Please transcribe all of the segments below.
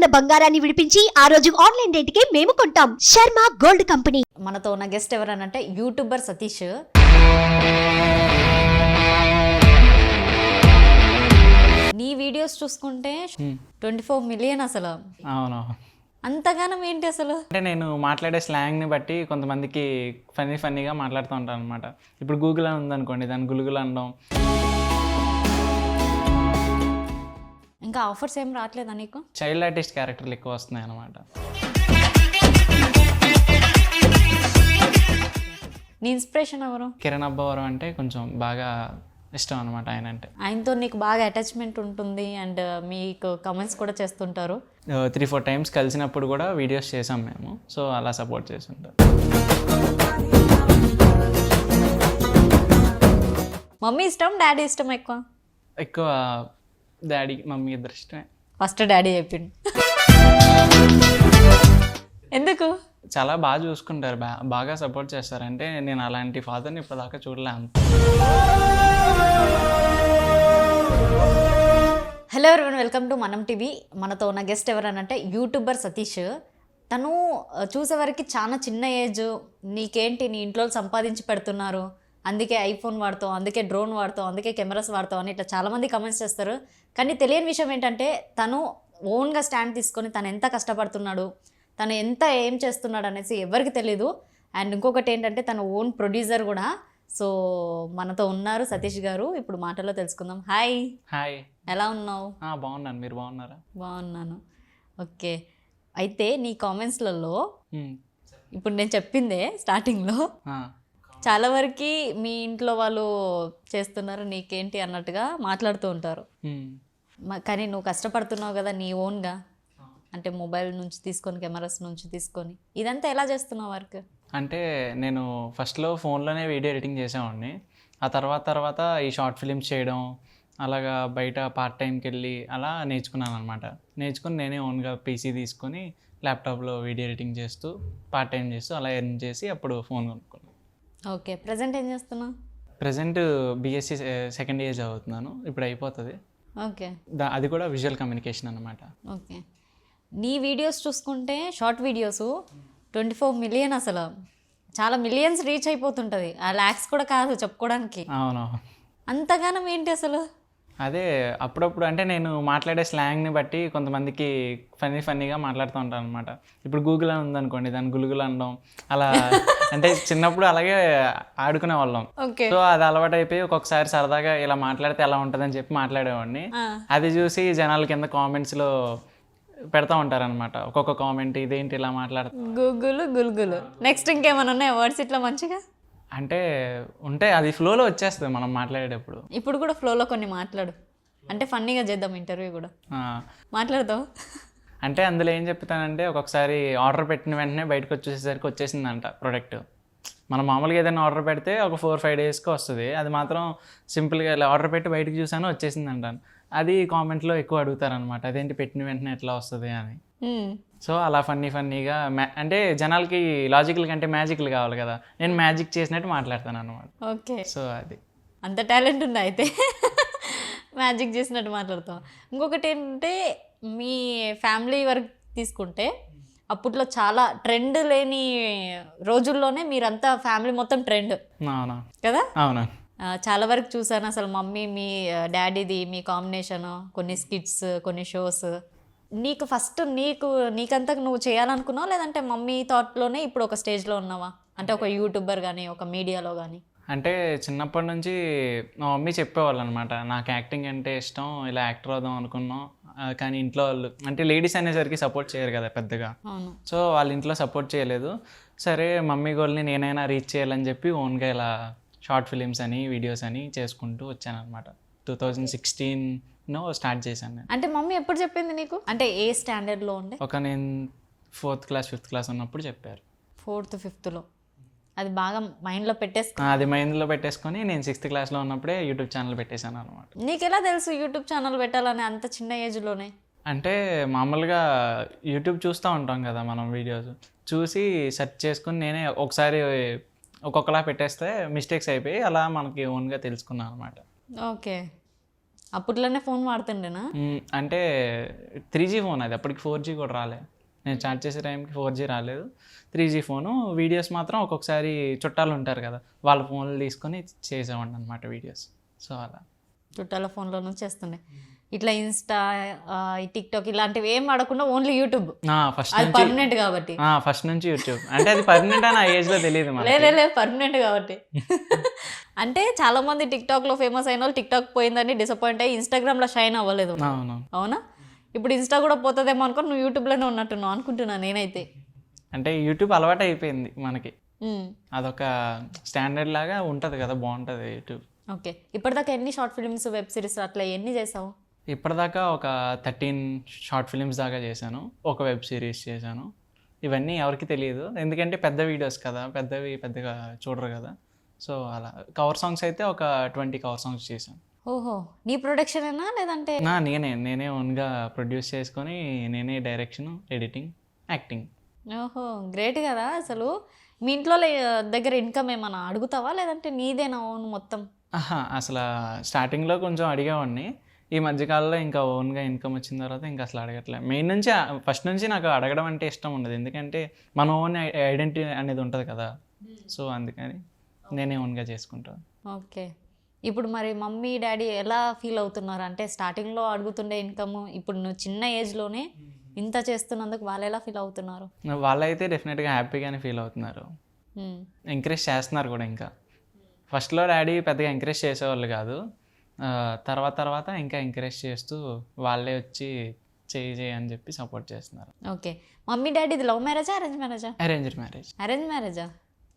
ఉన్న బంగారాన్ని విడిపించి ఆ రోజు ఆన్లైన్ రేటుకే మేము కొంటాం. Sharma gold company. మనతో ఉన్న గెస్ట్ ఎవరనంటే యూట్యూబర్ సతీష్. నీ వీడియోస్ చూసుకుంటే ట్వంటీ ఫోర్ మిలియన్ అసలు. అవును. అంతగానం ఏంటి అసలు? అంటే నేను మాట్లాడే స్లాంగ్ని బట్టి కొంతమందికి ఫన్నీ ఫన్నీగా మాట్లాడుతూ ఉంటాను అనమాట ఇప్పుడు గూగుల్ అని ఉందనుకోండి దాన్ని గులుగులు అనడం. ఇంకా ఆఫర్స్ ఏం రావట్లేదా నీకు? చైల్డ్ ఆర్టిస్ట్ క్యారెక్టర్లు ఎక్కువ వస్తున్నాయి అనమాట నీ ఇన్స్పిరేషన్ ఎవరు? కిరణ్ అబ్బవరం అంటే కొంచెం బాగా ఇష్టం అనమాట ఆయన అంటే ఆయనతో నీకు బాగా అటాచ్మెంట్ ఉంటుంది అండ్ మీకు కమెంట్స్ కూడా చేస్తుంటారు. త్రీ ఫోర్ టైమ్స్ కలిసినప్పుడు కూడా వీడియోస్ చేసాం మేము. సో అలా సపోర్ట్ చేస్తుంటారు. మమ్మీ ఇష్టం డాడీ ఇష్టం ఎక్కువ? ఎక్కువ డాడీ మమ్మీ ఇద్దరు ఇష్టమే. ఫస్ట్ డాడీ చెప్పిండు. ఎందుకు? చాలా బాగా చూసుకుంటారు బా బాగా సపోర్ట్ చేస్తారు. అంటే నేను అలాంటి ఫాదర్ని ఇప్పటిదాకా చూడలే అంత. Hello everyone welcome to Manam TV మనతో ఉన్న గెస్ట్ ఎవరనంటే యూట్యూబర్ సతీష్. తను చూసేవరకు చాలా చిన్న ఏజ్ నీకేంటి నీ ఇంట్లో సంపాదించి పెడుతున్నారు? అందుకే ఐఫోన్ వాడతావు అందుకే డ్రోన్ వాడతావు అందుకే కెమెరాస్ వాడతావు అని ఇట్లా చాలామంది కమెంట్స్ చేస్తారు. కానీ తెలియని విషయం ఏంటంటే తను ఓన్గా స్టాండ్ తీసుకొని తను ఎంత కష్టపడుతున్నాడు తను ఎంత ఏం చేస్తున్నాడు అనేసి ఎవరికి తెలీదు. అండ్ ఇంకొకటి ఏంటంటే తను ఓన్ ప్రొడ్యూసర్ కూడా. సో మనతో ఉన్నారు సతీష్ గారు. ఇప్పుడు మాటల్లో తెలుసుకుందాం. హాయ్ హాయ్ ఎలా ఉన్నావు? బాగున్నాను. మీరు బాగున్నారా? బాగున్నాను. ఓకే. అయితే నీ కామెంట్స్లలో ఇప్పుడు నేను చెప్పిందే స్టార్టింగ్లో చాలా వరకు మీ ఇంట్లో వాళ్ళు చేస్తున్నారు నీకేంటి అన్నట్టుగా మాట్లాడుతూ ఉంటారు. కానీ నువ్వు కష్టపడుతున్నావు కదా నీ ఓన్గా. అంటే మొబైల్ నుంచి తీసుకొని కెమెరాస్ నుంచి తీసుకొని. ఇదంతా ఎలా చేస్తున్నావు వర్క్? అంటే నేను ఫస్ట్లో ఫోన్లోనే వీడియో ఎడిటింగ్ చేసేవాడిని. ఆ తర్వాత తర్వాత ఈ షార్ట్ ఫిలిమ్స్ చేయడం అలాగా బయట పార్ట్ టైంకి వెళ్ళి అలా నేర్చుకున్నాను అనమాట నేర్చుకుని నేనే ఓన్గా పీసీ తీసుకొని ల్యాప్టాప్లో వీడియో ఎడిటింగ్ చేస్తూ పార్ట్ టైం చేస్తూ అలా ఎర్న్ చేసి అప్పుడు ఫోన్ కొనుక్కున్నాను ఓకే ప్రజెంట్ ఏం చేస్తున్నావు? ప్రజెంట్ బీఎస్సీ సెకండ్ ఇయర్ చదువుతున్నాను. ఇప్పుడు అయిపోతుంది. ఓకే. అది కూడా విజువల్ కమ్యూనికేషన్ అనమాట ఓకే. నీ వీడియోస్ చూసుకుంటే short videos twenty four million అసలు. చాలా మిలియన్స్ రీచ్ అయిపోతుంటుంది. ఆ ల్యాక్స్ కూడా కాదు చెప్పుకోవడానికి. అవును. అంతగానం ఏంటి అసలు? అదే అప్పుడప్పుడు అంటే నేను మాట్లాడే స్లాంగ్ని బట్టి కొంతమందికి ఫన్నీ ఫన్నీగా మాట్లాడుతూ ఉంటాను అనమాట ఇప్పుడు గూగుల్ అని ఉందనుకోండి దాన్ని గులుగులు అనడం అలా అంటే చిన్నప్పుడు అలాగే ఆడుకునే వాళ్ళం. సో అది అలవాటు అయిపోయి ఒక్కొక్కసారి సరదాగా ఇలా మాట్లాడితే ఎలా ఉంటుందని చెప్పి మాట్లాడేవాడిని. అది చూసి జనాల కింద కామెంట్స్లో పెడతా ఉంటారనమాట ఒక్కొక్క కామెంట్ ఇదేంటి ఇలా మాట్లాడుతా గూగుల్ గుల్గులు. నెక్స్ట్ ఇంకేమైనా ఉన్నాయా? వర్డ్స్ ఇట్లా మంచిగా? అంటే ఉంటే అది ఫ్లోలో వచ్చేస్తుంది మనం మాట్లాడేటప్పుడు. ఇప్పుడు కూడా ఫ్లోలో కొన్ని మాట్లాడు. అంటే ఫన్నీగా చేద్దాం ఇంటర్వ్యూ కూడా. ఆ, మాట్లాడతావు? అంటే అందులో ఏం చెప్తానంటే ఒక్కొక్కసారి ఆర్డర్ పెట్టిన వెంటనే బయటకు వచ్చేసరికి వచ్చేసిందంట ప్రోడక్ట్ మనం మామూలుగా ఏదైనా ఆర్డర్ పెడితే ఒక ఫోర్ ఫైవ్ డేస్కి వస్తుంది. అది మాత్రం సింపుల్గా ఇలా ఆర్డర్ పెట్టి బయటకు చూసాను వచ్చేసింది అంటాను అది కామెంట్లో ఎక్కువ అడుగుతారనమాట. అదేంటి పెట్టిన వెంటనే ఎట్లా వస్తుంది అని. సో అలా ఫన్నీ ఫన్నీగా అంటే జనాలకి లాజికల్ కంటే మ్యాజిక్లు కావాలి కదా. నేను మ్యాజిక్ చేసినట్టు మాట్లాడతాను అనమాట ఓకే. సో అది. అంత టాలెంట్ ఉందా అయితే? మ్యాజిక్ చేసినట్టు మాట్లాడతాం ఇంకొకటి ఏంటంటే మీ ఫ్యామిలీ వరకు తీసుకుంటే అప్పట్లో చాలా ట్రెండ్ లేని రోజుల్లోనే మీరంతా ఫ్యామిలీ మొత్తం ట్రెండ్. అవునా? కదా? అవునా? చాలా వరకు చూసాను అసలు మమ్మీ మీ డాడీది మీ కాంబినేషన్ కొన్ని స్కిట్స్ కొన్ని షోస్. నీకు ఫస్ట్ నీకు నీకంతా నువ్వు చేయాలనుకున్నావా? లేదంటే మమ్మీ థాట్లోనే ఇప్పుడు ఒక స్టేజ్లో ఉన్నావా? అంటే ఒక యూట్యూబర్ కానీ ఒక మీడియాలో కానీ అంటే చిన్నప్పటి నుంచి మా మమ్మీ చెప్పేవాళ్ళు అనమాట నాకు యాక్టింగ్ అంటే ఇష్టం ఇలా యాక్టర్ అవుదాం అనుకున్నాం. కానీ ఇంట్లో వాళ్ళు అంటే లేడీస్ అనేసరికి సపోర్ట్ చేయరు కదా పెద్దగా. అవును. సో వాళ్ళ ఇంట్లో సపోర్ట్ చేయలేదు. సరే మమ్మీ గోల్ని నేనైనా రీచ్ చేయాలని చెప్పి ఓన్గా ఇలా షార్ట్ ఫిలిమ్స్ అని వీడియోస్ అని చేసుకుంటూ వచ్చాను అనమాట టూ థౌజండ్ సిక్స్టీన్లో స్టార్ట్ చేశాను నేను. అంటే మమ్మీ ఎప్పుడు చెప్పింది నీకు? అంటే ఏ స్టాండర్డ్లో ఉండే? ఒక నేను ఫోర్త్ క్లాస్ ఫిఫ్త్ క్లాస్ ఉన్నప్పుడు చెప్పారు. ఫోర్త్ ఫిఫ్త్లో. అది బాగా మైండ్లో పెట్టేసుకో ఆ, అది మైండ్లో పెట్టేసుకొని నేను సిక్స్త్ క్లాస్లో ఉన్నప్పుడే యూట్యూబ్ ఛానల్ పెట్టేశాను అనమాట నీకు ఎలా తెలుసు యూట్యూబ్ ఛానల్ పెట్టాలని అంత చిన్న ఏజ్లోనే? అంటే మామూలుగా యూట్యూబ్ చూస్తూ ఉంటాం కదా మనం వీడియోస్. చూసి సెర్చ్ చేసుకుని నేనే ఒకసారి ఒక్కొక్కలా పెట్టేస్తే మిస్టేక్స్ అయిపోయి అలా మనకి ఓన్గా తెలుసుకున్నాను అనమాట ఓకే. అప్పట్లోనే ఫోన్ వాడుతుండేనా? అంటే త్రీ జీ ఫోన్ అది. అప్పటికి ఫోర్ జీ కూడా రాలే. నేను స్టార్ట్ చేసే టైంకి ఫోర్ జీ రాలేదు. త్రీ జీ ఫోను వీడియోస్ మాత్రం ఒక్కొక్కసారి చుట్టాలు ఉంటారు కదా వాళ్ళ ఫోన్లు తీసుకొని చేసేవాడిని అనమాట వీడియోస్ సో అలా. చుట్టాల ఫోన్లో నుంచి చేస్తుండే. ఇట్లా ఇన్స్టా ఈ టిక్ టాక్ ఇలాంటివి ఏం వాడకుండా ఓన్లీ యూట్యూబ్. ఫస్ట్ అది పర్మనెంట్ కాబట్టి. ఫస్ట్ నుంచి యూట్యూబ్. అంటే అది పర్మనెంట్ అని ఆ తెలియదు లే మనకి. లే, లే పర్మనెంట్ కాబట్టి. అంటే చాలా మంది టిక్ టాక్లో ఫేమస్ అయిన వాళ్ళు టిక్ టాక్ పోయిందని డిసప్పాయింట్ అయ్యి ఇన్స్టాగ్రామ్లో షైన్ అవ్వలేదు. అవును? ఇప్పుడు ఇన్స్టా కూడా పోతుందేమో అనుకో నువ్వు యూట్యూబ్లోనే ఉన్నట్టున్నావు అనుకుంటున్నా నేనైతే. అంటే యూట్యూబ్ అలవాటు అయిపోయింది మనకి. అదొక స్టాండర్డ్ లాగా ఉంటుంది కదా బాగుంటుంది యూట్యూబ్ ఓకే. ఇప్పటిదాకా ఎన్ని షార్ట్ ఫిల్మ్స్ వెబ్ సిరీస్ అట్లా ఎన్ని చేసావు? ఇప్పటిదాకా ఒక థర్టీన్ షార్ట్ ఫిలిమ్స్ దాకా చేశాను. ఒక వెబ్ సిరీస్ చేశాను. ఇవన్నీ ఎవరికి తెలియదు. ఎందుకంటే పెద్ద వీడియోస్ కదా. పెద్దవి పెద్దగా చూడరు కదా. సో అలా. కవర్ సాంగ్స్ అయితే ఒక ట్వంటీ కవర్ సాంగ్స్ చేశాను. ఓహో. నీ ప్రొడక్షన్ ఏనా? లేదంటే నా నేనే. నేనే ఓన్గా ప్రొడ్యూస్ చేసుకొని నేనే డైరెక్షన్ ఎడిటింగ్ యాక్టింగ్. ఓహో. గ్రేట్ కదా అసలు. మీ ఇంట్లో దగ్గర ఇన్కమ్ ఏమన్నా అడుగుతావా? లేదంటే నీదేనా ఓన్ మొత్తం? అసలు స్టార్టింగ్లో కొంచెం అడిగేవాడిని. ఈ మధ్యకాలంలో ఇంకా ఓన్గా ఇన్కమ్ వచ్చిన తర్వాత ఇంకా అసలు అడగట్లేదు మెయిన్ నుంచి ఫస్ట్ నుంచి నాకు అడగడం అంటే ఇష్టం ఉండదు. ఎందుకంటే మన ఓన్ ఐడెంటిటీ అనేది ఉంటుంది కదా. సో అందుకని నేనే ఓన్గా చేసుకుంటాను ఓకే. ఇప్పుడు మరి మమ్మీ డాడీ ఎలా ఫీల్ అవుతున్నారు? అంటే స్టార్టింగ్లో అడుగుతుండే ఇన్కమ్ ఇప్పుడు నువ్వు చిన్న ఏజ్లోనే ఇంత చేస్తున్నందుకు వాళ్ళు ఎలా ఫీల్ అవుతున్నారు? వాళ్ళైతే డెఫినెట్గా హ్యాపీగానే ఫీల్ అవుతున్నారు. ఎంకరేజ్ చేస్తున్నారు కూడా ఇంకా. ఫస్ట్లో డాడీ పెద్దగా ఎంకరేజ్ చేసేవాళ్ళు కాదు. తర్వాత తర్వాత ఇంకా ఎంకరేజ్ చేస్తూ వాళ్ళే వచ్చి చేయి చేయి అని చెప్పి సపోర్ట్ చేస్తున్నారు. ఓకే మమ్మీ డాడీది లవ్ మ్యారేజా అరేంజ్ మ్యారేజా అరేంజ్డ్ మ్యారేజ్ అరేంజ్ మ్యారేజా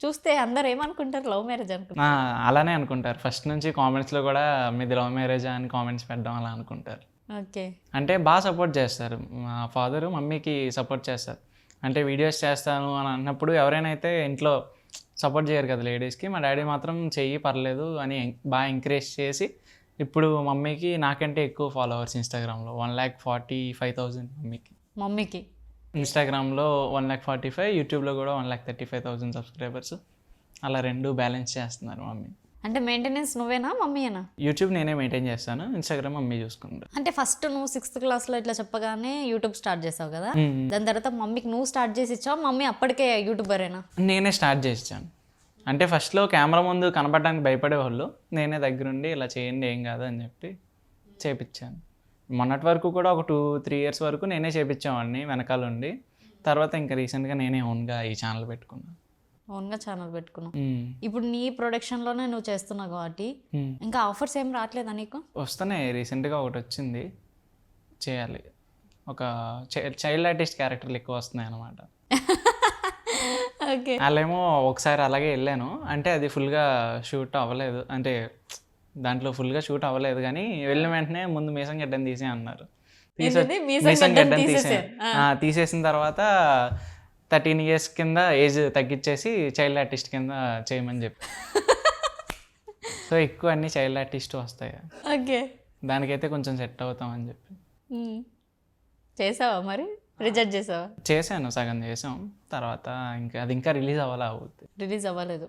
చూస్తే అందరు ఏమనుకుంటారు లవ్ మ్యారేజ్ అనుకుంటారు? అలానే అనుకుంటారు. ఫస్ట్ నుంచి కామెంట్స్లో కూడా మీది లవ్ మ్యారేజ్ అని కామెంట్స్ పెట్టడం అలా అనుకుంటారు. ఓకే అంటే బాగా సపోర్ట్ చేస్తారు. మా ఫాదరు మమ్మీకి సపోర్ట్ చేస్తారు. అంటే వీడియోస్ చేస్తాను అని అన్నప్పుడు ఎవరైనా అయితే ఇంట్లో సపోర్ట్ చేయరు కదా లేడీస్కి మా డాడీ మాత్రం చెయ్యి పర్లేదు అని బాగా ఎంకరేజ్ చేసి ఇప్పుడు మమ్మీకి నాకంటే ఎక్కువ ఫాలోవర్స్ ఇన్స్టాగ్రామ్లో one lakh forty five thousand మమ్మీకి. మమ్మీకి? ఇన్స్టాగ్రామ్లో వన్ ల్యాక్ ఫార్టీ ఫైవ్ యూట్యూబ్లో కూడా one lakh thirty five thousand subscribers అలా రెండు బ్యాలెన్స్ చేస్తున్నారు మమ్మీ. అంటే మెయింటెనెన్స్ నువ్వేనా మమ్మీయేనా? యూట్యూబ్ నేనే మెయింటైన్ చేస్తాను ఇన్స్టాగ్రామ్ మమ్మీ చూసుకుంటారు అంటే ఫస్ట్ నువ్వు సిక్స్త్ క్లాస్లో ఇట్లా చెప్పగానే యూట్యూబ్ స్టార్ట్ చేసావు కదా. దాని తర్వాత మమ్మీకి నువ్వు స్టార్ట్ చేసి ఇచ్చావు? మమ్మీ అప్పటికే యూట్యూబరేనా నేనే స్టార్ట్ చేసాను అంటే ఫస్ట్లో కెమెరా ముందు కనపడడానికి భయపడేవాళ్ళు నేనే దగ్గరుండి ఇలా చేయండి ఏం కాదు అని చెప్పి చేపించాను మొన్నటి వరకు కూడా ఒక టూ త్రీ ఇయర్స్ వరకు నేనే చేపించేవాడిని వెనకాల ఉండి. తర్వాత ఇంకా రీసెంట్గా నేనే ఓన్గా ఈ ఛానల్ పెట్టుకున్నాను ఓన్గా ఛానల్ పెట్టుకున్నావు. ఇప్పుడు నీ ప్రొడక్షన్లోనే నువ్వు చేస్తున్నావు కాబట్టి. ఇంకా ఆఫర్స్ ఏం రావట్లేదా నీకు? వస్తున్నాయి. రీసెంట్గా ఒకటి వచ్చింది. చేయాలి. ఒక చైల్డ్ ఆర్టిస్ట్ క్యారెక్టర్లు ఎక్కువ వస్తున్నాయి అన్నమాట ఓకే వాళ్ళేమో ఒకసారి అలాగే వెళ్ళాను. అంటే అది ఫుల్గా షూట్ అవ్వలేదు. అంటే దాంట్లో ఫుల్గా షూట్ అవ్వలేదు కానీ వెళ్ళిన వెంటనే ముందు మీసం గడ్డని తీసే అన్నారు? మీసం గడ్డని తీసే తీసేసిన తర్వాత థర్టీన్ ఇయర్స్ కింద ఏజ్ తగ్గించేసి చైల్డ్ ఆర్టిస్ట్ కింద చేయమని చెప్పి. సో ఎక్కువ అన్ని చైల్డ్ ఆర్టిస్ట్ వస్తాయి. ఓకే. దానికైతే కొంచెం సెట్ అవుతామని చెప్పి. చేసావా మరి? రిజెక్ట్ చేసావా? చేశాను సగం చేసాం తర్వాత ఇంకా అది ఇంకా రిలీజ్ అవ్వాలా? అవుద్ది. రిలీజ్ అవ్వలేదు.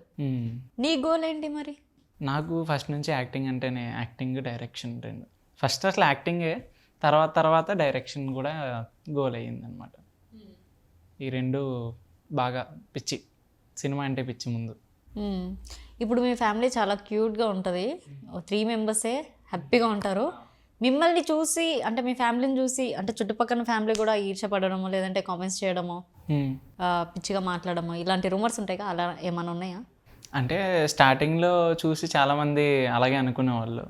నీ గోల్ ఏంటి మరి? నాకు ఫస్ట్ నుంచి యాక్టింగ్ అంటేనే యాక్టింగ్ డైరెక్షన్ రెండు. ఫస్ట్ అసలు యాక్టింగే తర్వాత తర్వాత డైరెక్షన్ కూడా గోల్ అయ్యింది అనమాట ఈ రెండు బాగా పిచ్చి. సినిమా అంటే పిచ్చి ముందు. ఇప్పుడు మీ ఫ్యామిలీ చాలా క్యూట్గా ఉంటుంది. త్రీ మెంబర్సే హ్యాపీగా ఉంటారు. మిమ్మల్ని చూసి అంటే మీ ఫ్యామిలీని చూసి అంటే చుట్టుపక్కల ఫ్యామిలీ కూడా ఈర్షపడడము లేదంటే కామెంట్స్ చేయడము పిచ్చిగా మాట్లాడము ఇలాంటి రూమర్స్ ఉంటాయి కదా అలా ఏమైనా ఉన్నాయా? అంటే స్టార్టింగ్లో చూసి చాలామంది అలాగే అనుకునేవాళ్ళు.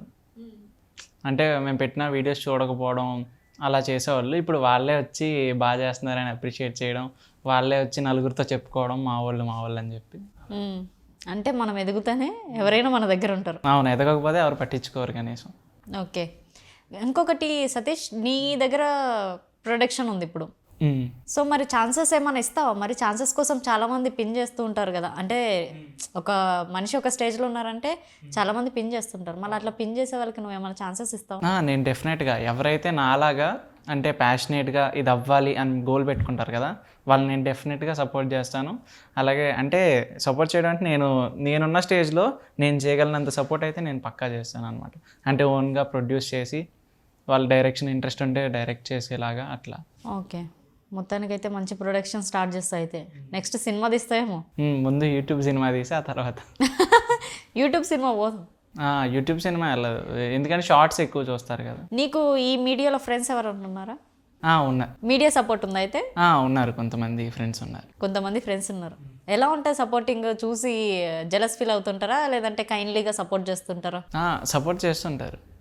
అంటే మేము పెట్టిన వీడియోస్ చూడకపోవడం అలా చేసేవాళ్ళు. ఇప్పుడు వాళ్ళే వచ్చి బాగా చేస్తున్నారని అప్రిషియేట్ చేయడం వాళ్ళే వచ్చి నలుగురితో చెప్పుకోవడం మా వాళ్ళు మా వాళ్ళు అని చెప్పి. అంటే మనం ఎదుగుతానే ఎవరైనా మన దగ్గర ఉంటారు. అవును ఎదగకపోతే ఎవరు పట్టించుకోరు కనీసం. ఓకే. ఇంకొకటి సతీష్ నీ దగ్గర ప్రొడక్షన్ ఉంది ఇప్పుడు. సో మరి ఛాన్సెస్ ఏమైనా ఇస్తావా? మరి ఛాన్సెస్ కోసం చాలా మంది పిన్ చేస్తూ ఉంటారు కదా. అంటే ఒక మనిషి ఒక స్టేజ్లో ఉన్నారంటే చాలా మంది పిన్ చేస్తుంటారు. మళ్ళీ అట్లా పిన్ చేసే వాళ్ళకి నువ్వు ఏమైనా ఛాన్సెస్ ఇస్తావా? నేను డెఫినెట్గా ఎవరైతే నాలాగా అంటే ప్యాషనేట్గా ఇది అవ్వాలి అని గోల్ పెట్టుకుంటారు కదా వాళ్ళని నేను డెఫినెట్గా సపోర్ట్ చేస్తాను. అలాగే అంటే సపోర్ట్ చేయడం అంటే నేను నేనున్న స్టేజ్లో నేను చేయగలిగినంత సపోర్ట్ అయితే నేను పక్కా చేస్తాను అనమాట అంటే ఓన్గా ప్రొడ్యూస్ చేసి వాళ్ళ డైరెక్షన్ ఇంట్రెస్ట్ ఉంటే డైరెక్ట్ చేసేలాగా అట్లా. ఓకే. మొత్తానికైతే మంచి ప్రొడక్షన్ స్టార్ట్ చేస్తా అయితే. నెక్స్ట్ సినిమా తీస్తాయేమో ముందు యూట్యూబ్ సినిమా తీసి ఆ తర్వాత. యూట్యూబ్ సినిమా పోదు. యూట్యూబ్ సినిమా వెళ్ళదు. ఎందుకంటే షార్ట్స్ ఎక్కువ చూస్తారు కదా. నీకు ఈ మీడియాలో ఫ్రెండ్స్ ఎవరైనా ఉన్నారా? ఉన్నారు. మీడియా సపోర్ట్ ఉందా అయితే? ఉన్నారు. కొంతమంది ఫ్రెండ్స్ ఉన్నారు. కొంతమంది ఫ్రెండ్స్ ఉన్నారు. ఎలా ఉంటాయి సపోర్టింగ్? చూసి జలస్ ఫీల్ అవుతుంటారా? లేదంటే కైండ్లీగా సపోర్ట్ చేస్తుంటారా? సపోర్ట్ చేస్తుంటారు.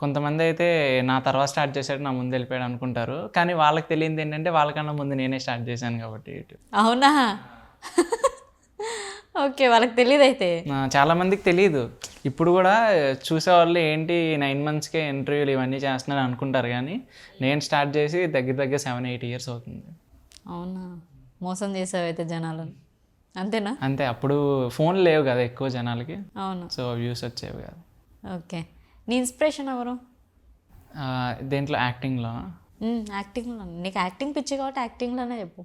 కొంతమంది అయితే నా తర్వాత స్టార్ట్ చేశాడు నా ముందు వెళ్ళిపోయాడు అనుకుంటారు. కానీ వాళ్ళకి తెలియంది ఏంటంటే వాళ్ళకన్నా ముందు నేనే స్టార్ట్ చేశాను కాబట్టి యూట్యూబ్ అవునా? ఓకే వాళ్ళకి తెలియదు అయితే. చాలా మందికి తెలియదు ఇప్పుడు కూడా చూసేవాళ్ళు ఏంటి నైన్ మంత్స్కే ఇంటర్వ్యూలు ఇవన్నీ చేస్తున్నారు అనుకుంటారు కానీ నేను స్టార్ట్ చేసి దగ్గర దగ్గర సెవెన్ ఎయిట్ ఇయర్స్ అవుతుంది. అవునా? మోసం చేసావు అయితే జనాలను అంతేనా? అంతే అప్పుడు ఫోన్ లేవు కదా ఎక్కువ జనాలకి. అవును. సో వ్యూస్ వచ్చేవి కదా. ఓకే. నీ ఇన్స్పిరేషన్ ఎవరు? దేంట్లో? యాక్టింగ్లో యాక్టింగ్లో నీకు యాక్టింగ్ పిచ్చి కాబట్టి యాక్టింగ్లోనే చెప్పు.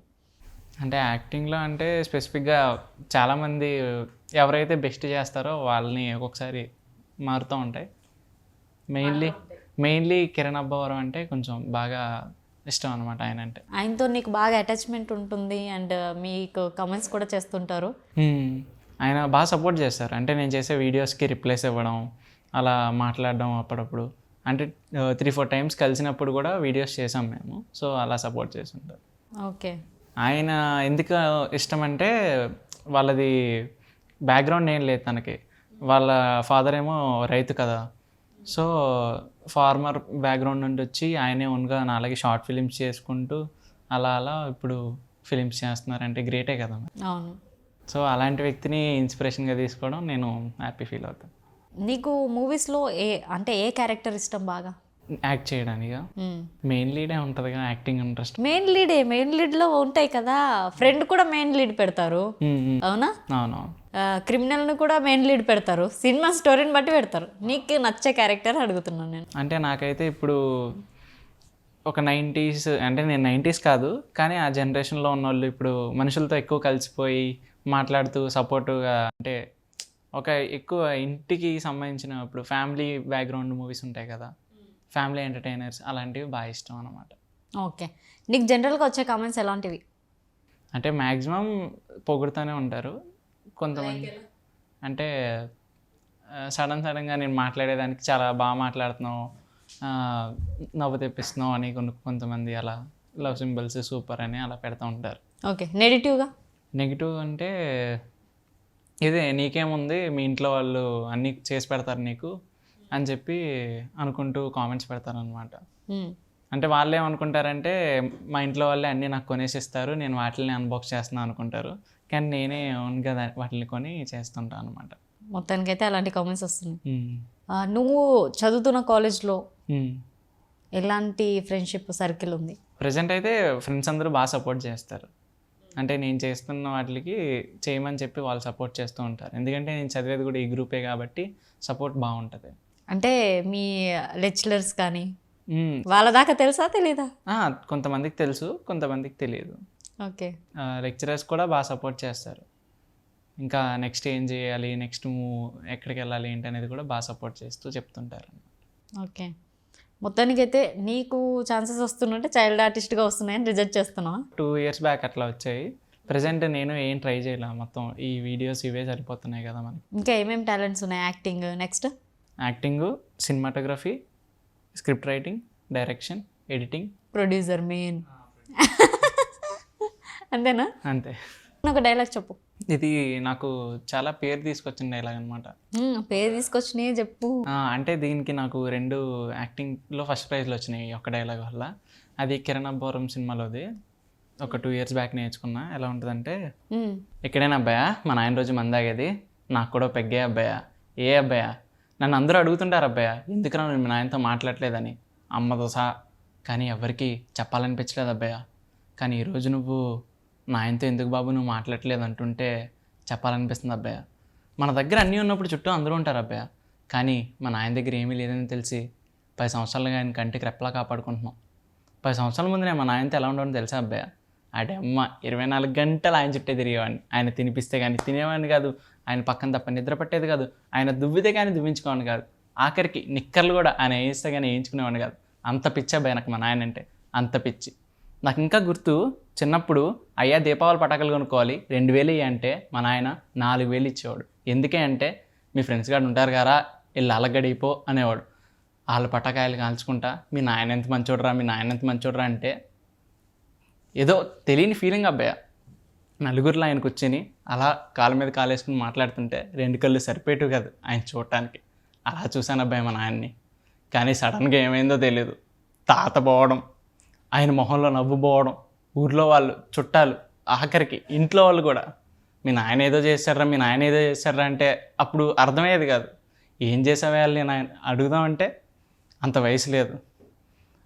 అంటే యాక్టింగ్లో అంటే స్పెసిఫిక్గా చాలామంది ఎవరైతే బెస్ట్ చేస్తారో వాళ్ళని ఒక్కొక్కసారి మారుతూ ఉంటాయి. మెయిన్లీ మెయిన్లీ కిరణ్ అబ్బవరం అంటే కొంచెం బాగా ఇష్టం అనమాట ఆయన అంటే ఆయనతో నీకు బాగా అటాచ్మెంట్ ఉంటుంది అండ్ మీకు కమెంట్స్ కూడా చేస్తుంటారు. ఆయన బాగా సపోర్ట్ చేస్తారు. అంటే నేను చేసే వీడియోస్కి రిప్లైస్ ఇవ్వడం అలా మాట్లాడడం అప్పుడప్పుడు. అంటే త్రీ ఫోర్ టైమ్స్ కలిసినప్పుడు కూడా వీడియోస్ చేసాం మేము. సో అలా సపోర్ట్ చేస్తుంటారు. ఓకే. ఆయన ఎందుకు ఇష్టం అంటే వాళ్ళది బ్యాక్గ్రౌండ్ ఏం లేదు తనకి. వాళ్ళ ఫాదర్ ఏమో రైతు కదా. సో ఫార్మర్ బ్యాక్గ్రౌండ్ నుండి వచ్చి ఆయనే ఓన్గా నాలాగే షార్ట్ ఫిలిమ్స్ చేసుకుంటూ అలా అలా ఇప్పుడు ఫిలిమ్స్ చేస్తున్నారంటే గ్రేటే కదా. అవును. సో అలాంటి వ్యక్తిని ఇన్స్పిరేషన్గా తీసుకోవడం నేను హ్యాపీ ఫీల్ అవుతాను. నీకు మూవీస్లో ఏ అంటే ఏ క్యారెక్టర్ ఇష్టం బాగా? యాక్ట్ చేయడానికి? మెయిన్ లీడే ఉంటుంది కదా యాక్టింగ్ ఇంట్రెస్ట్. మెయిన్ లీడే మెయిన్ లీడ్లో ఉంటాయి కదా. ఫ్రెండ్ కూడా మెయిన్ లీడ్ పెడతారు. అవునా? అవునవును. క్రిమినల్ని కూడా మెయిన్ లీడ్ పెడతారు. సినిమా స్టోరీని బట్టి పెడతారు. నీకు నచ్చే క్యారెక్టర్ అడుగుతున్నాను నేను. అంటే నాకైతే ఇప్పుడు ఒక నైంటీస్ అంటే నేను నైంటీస్ కాదు కానీ ఆ జనరేషన్లో ఉన్న వాళ్ళు ఇప్పుడు మనుషులతో ఎక్కువ కలిసిపోయి మాట్లాడుతూ సపోర్టుగా అంటే ఒక ఎక్కువ ఇంటికి సంబంధించిన ఇప్పుడు ఫ్యామిలీ బ్యాక్గ్రౌండ్ మూవీస్ ఉంటాయి కదా. ఫ్యామిలీ ఎంటర్టైనర్స్ అలాంటివి బాగా ఇష్టం అనమాట ఓకే. నీకు జనరల్గా వచ్చే కామెంట్స్ ఎలాంటివి? అంటే మ్యాక్సిమం పొగుడుతూనే ఉంటారు. కొంతమంది అంటే సడన్ సడన్గా నేను మాట్లాడేదానికి చాలా బాగా మాట్లాడుతున్నావు నవ్వు తెప్పిస్తున్నావు అని కొన్ని కొంతమంది అలా లవ్ సింబల్స్ సూపర్ అని అలా పెడతా ఉంటారు. ఓకే. నెగిటివ్గా? నెగిటివ్ అంటే ఇదే నీకేముంది? మీ ఇంట్లో వాళ్ళు అన్నీ చేసి పెడతారు నీకు అని చెప్పి అనుకుంటూ కామెంట్స్ పెడతారనమాట అంటే వాళ్ళు ఏమనుకుంటారంటే మా ఇంట్లో వాళ్ళే అన్నీ నాకు కొనేసి ఇస్తారు నేను వాటిని అన్బాక్స్ చేస్తున్నాను అనుకుంటారు. కానీ నేనే ఓన్గా వాటిని కొని చేస్తుంటాను అనమాట మొత్తానికైతే అలాంటి కామెంట్స్ వస్తున్నాయి. నువ్వు చదువుతున్న కాలేజ్లో ఎలాంటి ఫ్రెండ్షిప్ సర్కిల్ ఉంది? ప్రజెంట్ అయితే ఫ్రెండ్స్ అందరూ బాగా సపోర్ట్ చేస్తారు. అంటే నేను చేస్తున్న వాటికి చేయమని చెప్పి వాళ్ళు సపోర్ట్ చేస్తూ ఉంటారు. ఎందుకంటే నేను చదివేది కూడా ఈ గ్రూపే కాబట్టి సపోర్ట్ బాగుంటుంది. అంటే మీ లెక్చరర్స్ కానీ. వాళ్ళ దాకా తెలుసా తెలీదా? కొంతమందికి తెలుసు కొంతమందికి తెలియదు ఓకే. లెక్చరర్స్ కూడా బాగా సపోర్ట్ చేస్తారు. ఇంకా నెక్స్ట్ ఏం చేయాలి నెక్స్ట్ ఎక్కడికి వెళ్ళాలి ఏంటి అనేది కూడా బాగా సపోర్ట్ చేస్తూ చెప్తుంటారు ఓకే. మొత్తానికైతే నీకు ఛాన్సెస్ వస్తున్నట్టే చైల్డ్ ఆర్టిస్ట్గా వస్తున్నాయని రిజెక్ట్ చేస్తున్నావా? టూ ఇయర్స్ బ్యాక్ అట్లా వచ్చాయి. ప్రజెంట్ నేను ఏం ట్రై చేయలే మొత్తం ఈ వీడియోస్ ఇవే సరిపోతున్నాయి కదా మనకి. ఇంకా ఏమేమి టాలెంట్స్ ఉన్నాయి? Acting next acting cinematography script writing direction editing producer main అంతేనా? అంతే. ఒక డైలాగ్ చెప్పు. ఇది నాకు చాలా పేరు తీసుకొచ్చిన డైలాగ్ అనమాట పేరు తీసుకొచ్చినాయి చెప్పు. అంటే దీనికి నాకు రెండు యాక్టింగ్లో ఫస్ట్ ప్రైజ్లు వచ్చినాయి ఈ ఒక్క డైలాగ్ వల్ల. అది కిరణ్ అబ్బవరం సినిమాలోది. ఒక టూ ఇయర్స్ బ్యాక్ నేర్చుకున్నా. ఎలా ఉంటుందంటే మ్మ్. ఎక్కడైనా అబ్బాయా మా నాయన రోజు మందాగేది. నాకు కూడా పెగ్గే అబ్బాయా ఏ అబ్బాయా నన్ను అందరూ అడుగుతుంటారు అబ్బాయా ఎందుకురా నేను మీ నాయనతో మాట్లాడలేదని అమ్మతో సహా కానీ ఎవరికి చెప్పాలనిపించలేదు అబ్బాయా కానీ ఈరోజు నువ్వు నాయనతో ఎందుకు బాబు నువ్వు మాట్లాడలేదు అంటుంటే చెప్పాలనిపిస్తుంది అబ్బాయ మన దగ్గర అన్నీ ఉన్నప్పుడు చుట్టూ అందరూ ఉంటారు అబ్బాయ కానీ మా నాయన దగ్గర ఏమీ లేదని తెలిసి పది సంవత్సరాలుగా ఆయన కంటికి రెప్పలా కాపాడుకుంటున్నాం. పది సంవత్సరాల ముందు నేను మా నాయనతో ఎలా ఉండవని తెలుసా అబ్బాయ అంటే అమ్మ ఇరవై నాలుగు గంటలు ఆయన చుట్టే తిరిగేవాడిని. ఆయన తినిపిస్తే కానీ తినేవాడిని కాదు. ఆయన పక్కన తప్ప నిద్ర పట్టేది కాదు. ఆయన దువ్వితే కానీ దువ్వించుకోవాలని కాదు. ఆఖరికి నిక్కర్లు కూడా ఆయన వేయిస్తే కానీ వేయించుకునేవాడిని కాదు. అంత పిచ్చి అబ్బాయి నాకు మా నాయన అంటే అంత పిచ్చి. నాకు ఇంకా గుర్తు చిన్నప్పుడు అయ్యా దీపావళి పటాకులు కొనుక్కోవాలి రెండు వేలు అంటే మా నాయన నాలుగు వేలు ఇచ్చేవాడు. ఎందుకే అంటే మీ ఫ్రెండ్స్ గారు ఉంటారు కదా వీళ్ళు అలగడిపో అనేవాడు. వాళ్ళ పటాకాయలు కాల్చుకుంటా మీ నాయన ఎంత మంచోడరా మీ నాయన ఎంత మంచోడరా అంటే ఏదో తెలియని ఫీలింగ్ అబ్బాయ నలుగురిలో ఆయన కూర్చొని అలా కాళ్ళ మీద కాలేసుకుని మాట్లాడుతుంటే రెండు కళ్ళు సరిపోయేటివి కాదు ఆయన చూడటానికి. అలా చూశాను అబ్బాయి మా నాయన్ని. కానీ సడన్గా ఏమైందో తెలియదు తాత పోవడం ఆయన మొహంలో నవ్వు పోవడం ఊర్లో వాళ్ళు చుట్టాలు ఆఖరికి ఇంట్లో వాళ్ళు కూడా మీ నాయన ఏదో చేశారా మీ నాయన ఏదో చేశారా అంటే అప్పుడు అర్థమయ్యేది కాదు. ఏం చేసావే నేను ఆయన అడుగుదామంటే అంత వయసు లేదు.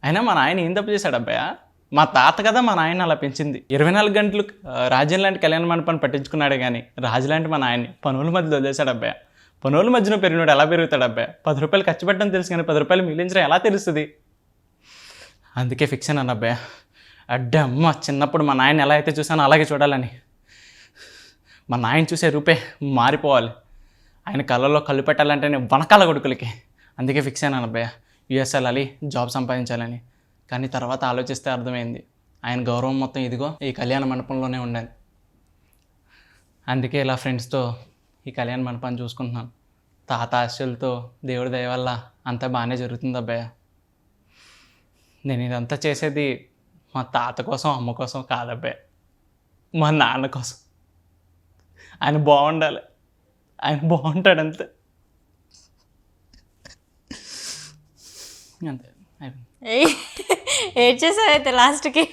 అయినా మా నాయన ఏం తప్పు చేశాడు అబ్బాయా మా తాత కదా మా నాయన అలా పెంచింది. ఇరవై నాలుగు గంటలు ఆ, రాజ్యం లాంటి కళ్యాణ మండపాన్ని పట్టించుకున్నాడే కానీ రాజు లాంటి మా నాయన్ని పనుల మధ్యలో వదిలేశాడు అబ్బాయ పనుల మధ్యన పెరిగినాడు ఎలా పెరుగుతాడు అబ్బాయ పది రూపాయలు ఖర్చు పెట్టడం తెలుసు కానీ పది రూపాయలు మిగిలించడం ఎలా తెలుస్తుంది? అందుకే ఫిక్షన్ అన్న అబ్బాయ అడ్డే అమ్మ చిన్నప్పుడు మా నాయన ఎలా అయితే చూసానో అలాగే చూడాలని. మా నాయన చూసే రూపే మారిపోవాలి. ఆయన కళ్ళలో కళ్ళు పెట్టాలంటే నేను వనకాల కొడుకులకి. అందుకే ఫిక్స్ అయినాను అబ్బాయి యుఎస్ వెళ్ళాలి జాబ్ సంపాదించాలని. కానీ తర్వాత ఆలోచిస్తే అర్థమైంది. ఆయన గౌరవం మొత్తం ఇదిగో ఈ కళ్యాణ మండపంలోనే ఉండేది అందుకే ఇలా ఫ్రెండ్స్తో ఈ కళ్యాణ మండపాన్ని చూసుకుంటున్నాను. తాత ఆశలతో దేవుడి దయ వల్ల అంతా బాగానే జరుగుతుంది అబ్బాయ నేను ఇదంతా చేసేది మా తాత కోసం అమ్మ కోసం కాదబ్బాయి మా నాన్న కోసం. ఆయన బాగుండాలి. ఆయన బాగుంటాడు అంతే. అంతే. ఏడ్చేసావు అయితే లాస్ట్కి?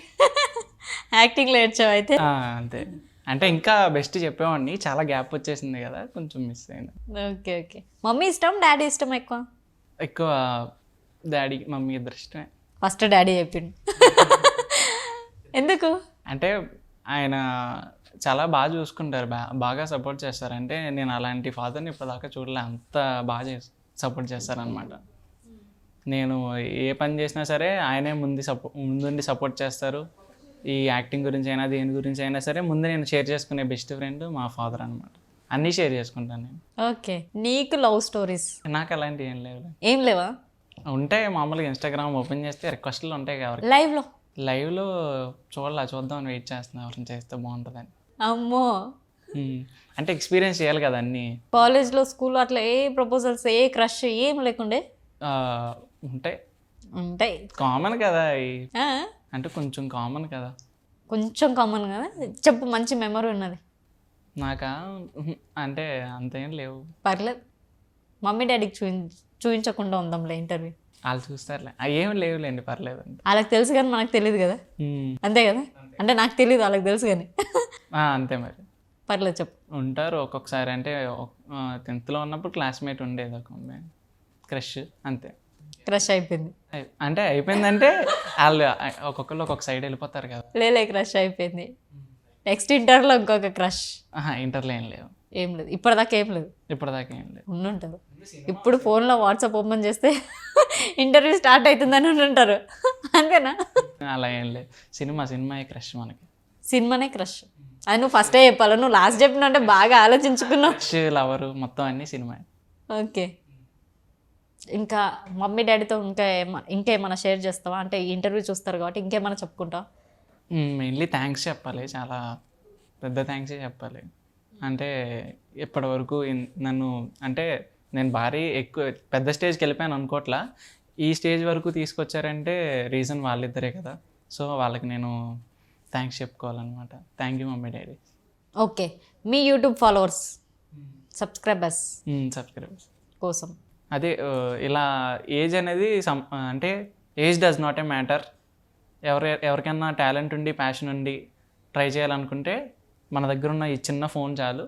యాక్టింగ్లో ఏడ్చావు అయితే? అంతే. అంటే ఇంకా బెస్ట్ చెప్పేవాడిని. చాలా గ్యాప్ వచ్చేసింది కదా కొంచెం మిస్ అయింది. Okay okay. మమ్మీ ఇష్టం డాడీ ఇష్టం ఎక్కువ? ఎక్కువ డాడీ మమ్మీ ఇద్దరు ఇష్టమే. ఫస్ట్ డాడీ చెప్పిండు. ఎందుకు? అంటే ఆయన చాలా బాగా చూసుకుంటారు బా బాగా సపోర్ట్ చేస్తారు. అంటే నేను అలాంటి ఫాదర్ని ఇప్పటిదాకా చూడలే అంత బాగా సపోర్ట్ చేస్తారనమాట నేను ఏ పని చేసినా సరే ఆయనే ముందు సపో ముందుండి సపోర్ట్ చేస్తారు. ఈ యాక్టింగ్ గురించి అయినా దేని గురించి అయినా సరే ముందు నేను షేర్ చేసుకునే బెస్ట్ ఫ్రెండ్ మా ఫాదర్ అనమాట అన్నీ షేర్ చేసుకుంటాను నేను. ఓకే. నీకు లవ్ స్టోరీస్ నాకు అలాంటివి ఏం లేవు ఏం లేవా? ఉంటాయి మామూలుగా ఇన్స్టాగ్రామ్ ఓపెన్ చేస్తే రిక్వెస్ట్లు ఉంటాయి కాబట్టి లైవ్లో లైవ్లో చూడాల చూద్దామని వెయిట్ చేస్తున్నా ఎవరిని చేస్తే బాగుంటుందని. అమ్మో. అంటే ఎక్స్పీరియన్స్ చేయాలి కదా అన్నీ. కాలేజ్లో స్కూల్లో అట్లా ఏ ప్రపోజల్స్ ఏ క్రష్ ఏం లేకుండే? ఉంటాయి ఉంటాయి కామన్ కదా? అంటే కొంచెం కామన్ కదా. కొంచెం కామన్ కదా. చెప్పు మంచి మెమరీ ఉన్నది. నాకా? అంటే అంతేం లేవు. పర్లేదు. మమ్మీ డాడీకి చూపించకుండా ఉందాంలే ఇంటర్వ్యూ. వాళ్ళు చూస్తారులే. అవి ఏం లేవులేండి పర్లేదు వాళ్ళకి తెలుసు కానీ మనకు తెలియదు కదా. అంతే కదా? అంటే నాకు తెలియదు వాళ్ళకి తెలుసు కానీ. అంతే మరి. పర్లేదు చెప్పు. ఉంటారు ఒక్కొక్కసారి. అంటే టెన్త్లో ఉన్నప్పుడు క్లాస్మేట్ ఉండేది ఒక క్రష్ అంతే. క్రష్ అయిపోయింది. అయి- అంటే అయిపోయిందంటే వాళ్ళు ఒక్కొక్కరు ఒక్కొక్క సైడ్ వెళ్ళిపోతారు కదా. లేలే క్రష్ అయిపోయింది. నెక్స్ట్ ఇంటర్లో ఇంకొక క్రష్. ఇంటర్లో ఏం లేవు. ఏం లేదు. ఇప్పటిదాకా ఏం లేదు. ఇప్పటిదాకా ఏం లేవు ఉండుంటారు ఇప్పుడు ఫోన్లో వాట్సాప్ ఓపెన్ చేస్తే ఇంటర్వ్యూ స్టార్ట్ అవుతుందని ఉండుంటారు అంతేనా? అలా ఏం లేదు. సినిమా సినిమా క్రష్ మనకి. సినిమానే క్రష్. అది నువ్వు ఫస్టే చెప్పాలి? నువ్వు లాస్ట్ చెప్పిన అంటే బాగా ఆలోచించుకున్నావు. క్రష్ లవరు మొత్తం అన్నీ సినిమా ఓకే. ఇంకా మమ్మీ డాడీతో ఇంకా ఏమ ఇంకేమైనా షేర్ చేస్తావా? అంటే ఇంటర్వ్యూ చూస్తారు కాబట్టి ఇంకేమైనా చెప్పుకుంటావా? మెయిన్లీ థ్యాంక్స్ చెప్పాలి. చాలా పెద్ద థ్యాంక్సే చెప్పాలి. అంటే ఇప్పటి వరకు ఇన్- నన్ను అంటే నేను భారీ ఎక్కువ పెద్ద స్టేజ్కి వెళ్ళిపోయాను అనుకోవట్లా ఈ స్టేజ్ వరకు తీసుకొచ్చారంటే రీజన్ వాళ్ళిద్దరే కదా. సో వాళ్ళకి నేను thanks చెప్పుకోవాలన్నమాట. Thank you mummy daddy. Okay. Me YouTube followers subscribers subscribers. కోసం. అదే ఇలా ఏజ్ అనేది సమ్ అంటే age does not a matter ఎవరి ఎవరికైనా టాలెంట్ ఉండి ప్యాషన్ ఉండి ట్రై చేయాలనుకుంటే మన దగ్గర ఉన్న ఈ చిన్న ఫోన్ చాలు.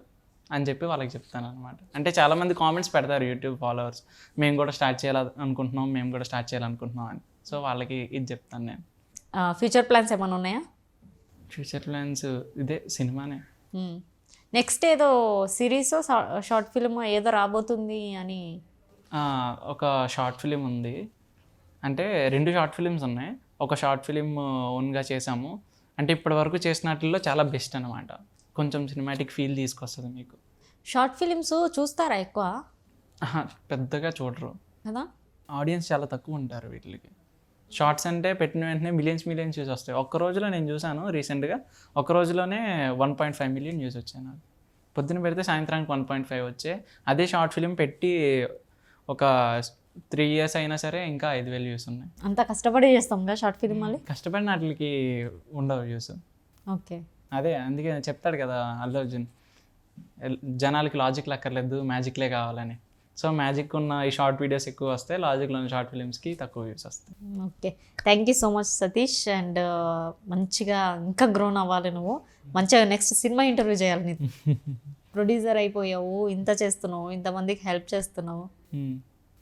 అని చెప్పి వాళ్ళకి చెప్తాను అనమాట అంటే చాలామంది కామెంట్స్ పెడతారు యూట్యూబ్ ఫాలోవర్స్ మేము కూడా స్టార్ట్ చేయాలి అనుకుంటున్నాం మేము కూడా స్టార్ట్ చేయాలనుకుంటున్నాం అని. సో వాళ్ళకి ఇది చెప్తాను నేను. ఫ్యూచర్ ప్లాన్స్ ఏమైనా ఉన్నాయా? ఫ్యూచర్ ప్లాన్స్ ఇదే సినిమానే. నెక్స్ట్ ఏదో సిరీస్ షార్ట్ ఫిల్మ్ ఏదో రాబోతుంది అని? ఒక షార్ట్ ఫిలిం ఉంది. అంటే రెండు షార్ట్ ఫిలిమ్స్ ఉన్నాయి. ఒక షార్ట్ ఫిలిం ఓన్గా చేసాము. అంటే ఇప్పటివరకు చేసినట్లో చాలా బెస్ట్ అనమాట కొంచెం సినిమాటిక్ ఫీల్ తీసుకొస్తుంది మీకు. షార్ట్ ఫిలిమ్స్ చూస్తారా ఎక్కువ? పెద్దగా చూడరు. కదా? ఆడియన్స్ చాలా తక్కువ ఉంటారు వీటికి. షార్ట్స్ అంటే పెట్టిన వెంటనే మిలియన్స్ మిలియన్స్ వ్యూస్ వస్తాయి. ఒక్క రోజులో నేను చూసాను రీసెంట్గా ఒక రోజులోనే one point five million views వచ్చాయి నాకు. పొద్దున పెడితే సాయంత్రానికి వన్ పాయింట్ ఫైవ్ వచ్చే. అదే షార్ట్ ఫిలిం పెట్టి ఒక త్రీ ఇయర్స్ అయినా సరే ఇంకా ఐదు వేలు వ్యూస్ ఉన్నాయి. అంత కష్టపడి చేస్తాం కదా షార్ట్ ఫిలిం మళ్ళీ? కష్టపడిన వాటికి ఉండవు వ్యూస్ ఓకే అదే అందుకే చెప్తాడు కదా అల్లు అర్జున్. జనాలకి లాజిక్ అక్కర్లేదు మ్యాజిక్లే కావాలని. సో మ్యాజిక్ ఉన్న ఈ షార్ట్ వీడియోస్ ఎక్కువ వస్తాయి లాజిక్లో ఉన్న షార్ట్ ఫిలిమ్స్కి తక్కువ వ్యూస్ వస్తాయి. Okay. Thank you so much Satish and మంచిగా ఇంకా గ్రోన్ అవ్వాలి నువ్వు. మంచిగా నెక్స్ట్ సినిమా ఇంటర్వ్యూ చేయాలి నీకు ప్రొడ్యూసర్ అయిపోయావు ఇంత చేస్తున్నావు ఇంతమందికి హెల్ప్ చేస్తున్నావు.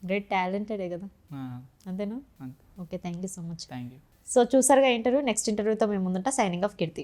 గ్రేట్ టాలెంటెడే కదా. అంతేనా? అంతే. Okay thank you so much thank you so చూసారుగా ఇంటర్వ్యూ నెక్స్ట్ ఇంటర్వ్యూతో మేము ముందుంటా. సైనింగ్ ఆఫ్ కీర్తి